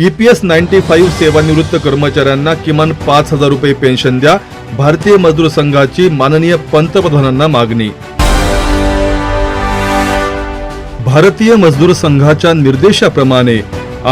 EPS ninety five सेवानिवृत्त कर्मचाऱ्यांना किमान पाच हजार रुपये पेन्शन द्या. भारतीय मजदूर संघाची माननीय पंतप्रधानांना मागणी. भारतीय मजदूर संघाच्या निर्देशाप्रमाणे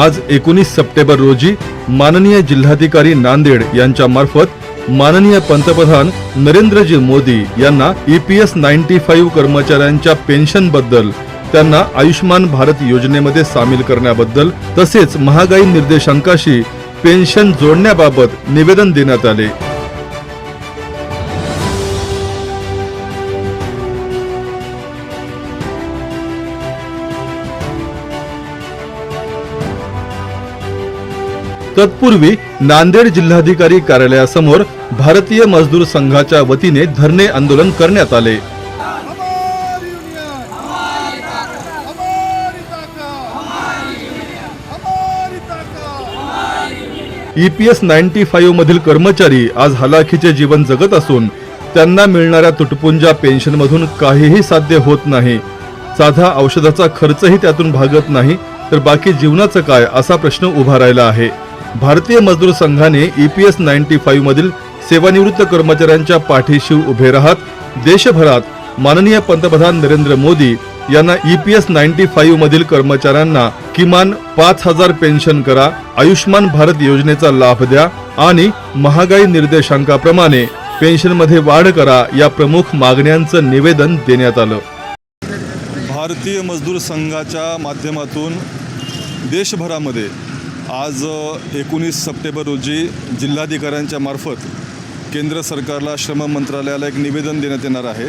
आज एकोणीस सप्टेंबर रोजी माननीय जिल्हाधिकारी नांदेड यांच्या मार्फत माननीय पंतप्रधान नरेंद्रजी मोदी यांना ईपीएस नाईन्टी फाईव्ह कर्मचाऱ्यांच्या पेन्शनबद्दल त्यांना आयुष्यमान भारत योजनेमध्ये सामील करण्याबद्दल तसेच महागाई निर्देशांकाशी पेन्शन जोडण्याबाबत निवेदन देण्यात आले. तत्पूर्वी नांदेड जिल्हाधिकारी कार्यालयासमोर भारतीय मजदूर संघाच्या वतीने धरणे आंदोलन करण्यात आले. ताकत ईपीएस नाईन्टी फाईव्ह मधील कर्मचारी आज हलाखीचे जीवन जगत असून त्यांना मिळणाऱ्या तुटपुंजा पेन्शनमधून काहीही साध्य होत नाही. साधा औषधाचा खर्चही त्यातून भागत नाही तर बाकी जीवनाचं काय असा प्रश्न उभा राहिला आहे. भारतीय मजदूर संघाने ईपीएस नाईन्टी फाईव्ह मधील सेवानिवृत्त कर्मचाऱ्यांच्या पाठीशी उभे राहत देशभरात माननीय पंतप्रधान नरेंद्र मोदी यांना ईपीएस नाईन्टी फाईव्ह मधील कर्मचाऱ्यांना किमान पाच हजार पेन्शन करा आयुष्मान भारत योजनेचा लाभ द्या आणि महागाई निर्देशांकाप्रमाणे पेन्शनमध्ये वाढ करा या प्रमुख मागण्यांचं निवेदन देण्यात आलं. भारतीय मजदूर संघाच्या माध्यमातून देशभरामध्ये आज एकोणीस सप्टेंबर रोजी जिल्हाधिकाऱ्यांच्या मार्फत केंद्र सरकारला श्रम मंत्रालयाला एक निवेदन देण्यात येणार आहे.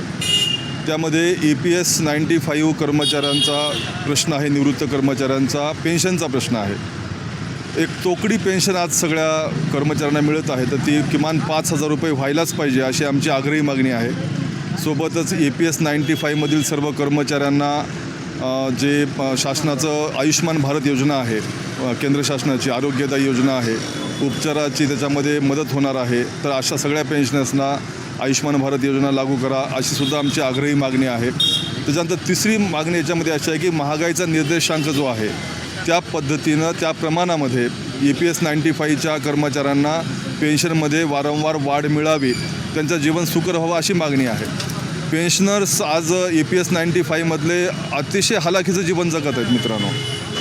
त्यामध्ये A P S ninety five कर्मचाऱ्यांचा प्रश्न आहे निवृत्त कर्मचाऱ्यांचा पेन्शनचा प्रश्न आहे. एक तोकडी पेन्शन आज सगळ्या कर्मचाऱ्यांना मिळत आहे तर ती किमान पाच हजार रुपये व्हायलाच पाहिजे अशी आमची आग्रही मागणी आहे. सोबतच ए पी एस नाईन्टी फाईव्हमधील सर्व कर्मचाऱ्यांना जे शासनाचं आयुष्मान भारत योजना आहे केंद्र शासनाची आरोग्यदायी योजना आहे उपचाराची त्याच्यामध्ये मदत होणार आहे तर अशा सगळ्या पेन्शनर्सना आयुष्मान भारत योजना लागू करा अशी सुद्धा आमची आग्रही मागणी आहे. त्याच्यानंतर तिसरी मागणी याच्यामध्ये अशी आहे की महागाईचा निर्देशांक जो आहे त्या पद्धतीनं त्या प्रमाणामध्ये ई पी एस नाईन्टी फाईव्हच्या कर्मचाऱ्यांना पेन्शनमध्ये वारंवार वाढ मिळावी त्यांचं जीवन सुकर व्हावं अशी मागणी आहे. पेन्शनर्स आज ई पी एस नाईन्टी फाईव्हमधले अतिशय हलाखीचं जीवन जगत आहेत मित्रांनो.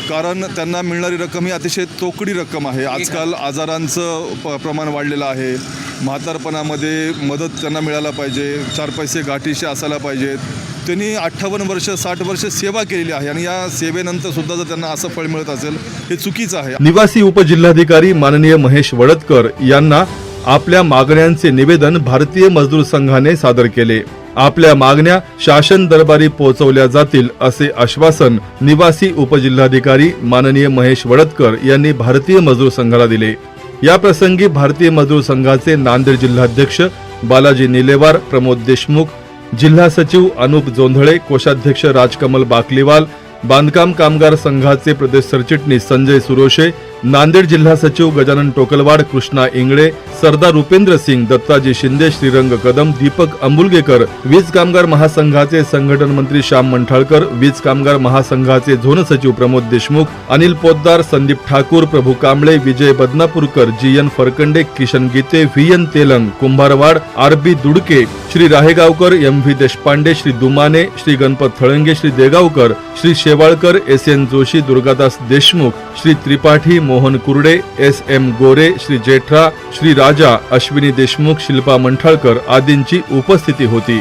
कारण त्यांना मिळणारी रक्कम ही अतिशय तोकडी रक्कम आहे. आजकाल आजारांचं प प्रमाण वाढलेलं आहे. म्हातारपणामध्ये मदत त्यांना मिळायला पाहिजे. चार पैसे गाठीशी असायला पाहिजेत. त्यांनी अठ्ठावन्न वर्ष साठ वर्ष सेवा केलेली आहे आणि या सेवेनंतर सुद्धा जर त्यांना असं फळ मिळत असेल हे चुकीचं आहे. निवासी उपजिल्हाधिकारी माननीय महेश वडतकर यांना आपल्या मागण्यांचे निवेदन भारतीय मजदूर संघाने सादर केले. आपल्या मागण्या शासन दरबारी पोहोचवल्या जातील असे आश्वासन निवासी उपजिल्हाधिकारी माननीय महेश वडतकर यांनी भारतीय मजदूर संघाला दिले. या प्रसंगी भारतीय मजदूर संघाचे नांदेड जिल्हाध्यक्ष बालाजी निलेवार प्रमोद देशमुख जिल्हा सचिव अनुप जोंधळे कोषाध्यक्ष राजकमल बाकलीवाल बांधकाम कामगार संघाचे प्रदेश सरचिटणीस संजय सुरोशे नांदेड जिल्हा सचिव गजानन टोकलवाड कृष्णा इंगळे सरदार रुपेंद्र सिंग दत्ताजी शिंदे श्रीरंग कदम दीपक अंबुलगेकर वीज कामगार महासंघाचे संघटन मंत्री श्याम मंठाळकर वीज कामगार महासंघाचे झोन सचिव Pramod Deshmukh Anil Poddar Sandeep Thakur Prabhu Kamble Vijay Badnapurkar G N Farkande Kishan Gite V N Telang Kumbharwad R B Dudke Shri Rahegaonkar M V Deshpande Shri Dumane Shri Ganpat Thalange Shri Degaonkar Shri Shewalkar S N Joshi Durgadas Deshmukh Shri Tripathi Mohan Kurde S M Gore Shri Jethra Shri Raja Ashwini Deshmukh Shilpa Manthalkar आदींची उपस्थिती होती.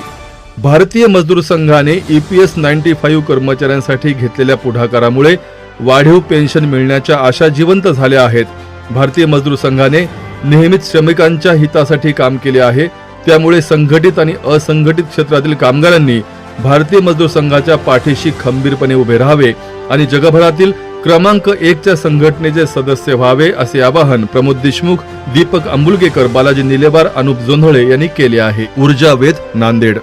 भारतीय मजदूर संघाने EPS ninety five कर्मचाऱ्यांसाठी घेतलेल्या पुढाकारामुळे वाढीव pension मिळण्याच्या आशा जिवंत झाल्या आहेत. भारतीय मजदूर संघाने नेहमीच श्रमिकांच्या हितासाठी काम केले आहे. त्यामुळे संघटित आणि असंघटित क्षेत्रातील कामगारांनी भारतीय मजदूर संघाच्या पाठीशी खंबीरपणे उभे राहावे आणि जगभरातील क्रमांक एकच्या संघटनेचे सदस्य व्हावे असे आवाहन प्रमोद देशमुख दीपक आंबुलगेकर बालाजी निलेवार अनुप जोंधळे यांनी केले आहे. ऊर्जा वेध नांदेड.